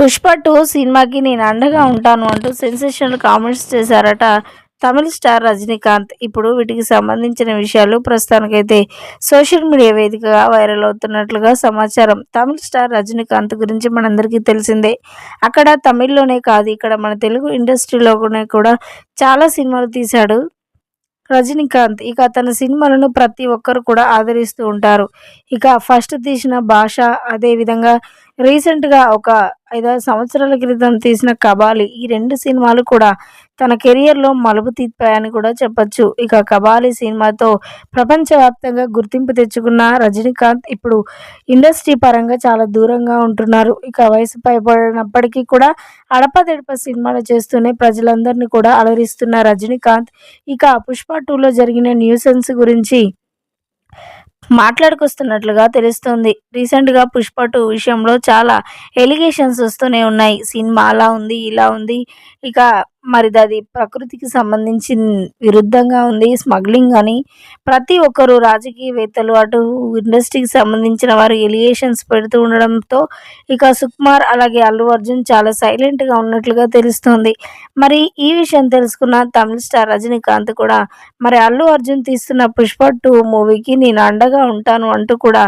Pushpa two సినిమాకి నేను అండగా ఉంటాను అంటూ సెన్సేషనల్ కామెంట్స్ చేశారట తమిళ స్టార్ రజనీకాంత్. ఇప్పుడు వీటికి సంబంధించిన విషయాలు ప్రస్తుతానికైతే సోషల్ మీడియా వేదికగా వైరల్ అవుతున్నట్లుగా సమాచారం. తమిళ స్టార్ రజనీకాంత్ గురించి మనందరికీ తెలిసిందే. అక్కడ తమిళ్ళోనే కాదు ఇక్కడ మన తెలుగు ఇండస్ట్రీలోనే కూడా చాలా సినిమాలు తీశాడు రజనీకాంత్. ఇక తన సినిమాలను ప్రతి ఒక్కరు కూడా ఆదరిస్తూ ఉంటారు. ఇక ఫస్ట్ తీసిన భాష అదేవిధంగా రీసెంట్గా ఒక ఐదారు సంవత్సరాల క్రితం తీసిన కబాలి ఈ రెండు సినిమాలు కూడా తన కెరియర్లో మలుపు తిప్పాయని కూడా చెప్పచ్చు. ఇక కబాలి సినిమాతో ప్రపంచవ్యాప్తంగా గుర్తింపు తెచ్చుకున్న రజనీకాంత్ ఇప్పుడు ఇండస్ట్రీ పరంగా చాలా దూరంగా ఉంటున్నారు. ఇక వయసు పైబడినప్పటికీ కూడా అడపదెడప సినిమాలు చేస్తూనే ప్రజలందరినీ కూడా అలరిస్తున్న రజనీకాంత్ ఇక పుష్ప టూలో జరిగిన న్యూసెన్స్ గురించి మాట్లాడుకొస్తున్నట్లుగా తెలుస్తోంది. రీసెంట్గా పుష్ప టూ విషయంలో చాలా ఎలిగేషన్స్ వస్తూనే ఉన్నాయి. సినిమా అలా ఉంది ఇలా ఉంది. ఇక మరి అది ప్రకృతికి సంబంధించి విరుద్ధంగా ఉంది స్మగ్లింగ్ అని. ప్రతి ఒక్కరు రాజకీయవేత్తలు అటు ఇండస్ట్రీకి సంబంధించిన వారు ఎలిగేషన్స్ పెడుతూ ఉండడంతో ఇక సుకుమార్ అలాగే అల్లు అర్జున్ చాలా సైలెంట్గా ఉన్నట్లుగా తెలుస్తోంది. మరి ఈ విషయం తెలుసుకున్న తమిళ స్టార్ రజనీకాంత్ కూడా మరి అల్లు అర్జున్ తీస్తున్న పుష్ప టూ మూవీకి నేను అండగా ఉంటాను అంటూ కూడా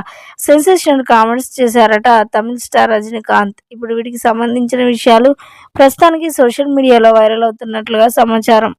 సెన్సేషనల్ కామెంట్స్ చేశారట తమిళ స్టార్ రజనీకాంత్. ఇప్పుడు వీటికి సంబంధించిన విషయాలు ప్రస్తుతానికి సోషల్ మీడియాలో వైరల్ అవుతున్నట్లుగా సమాచారం.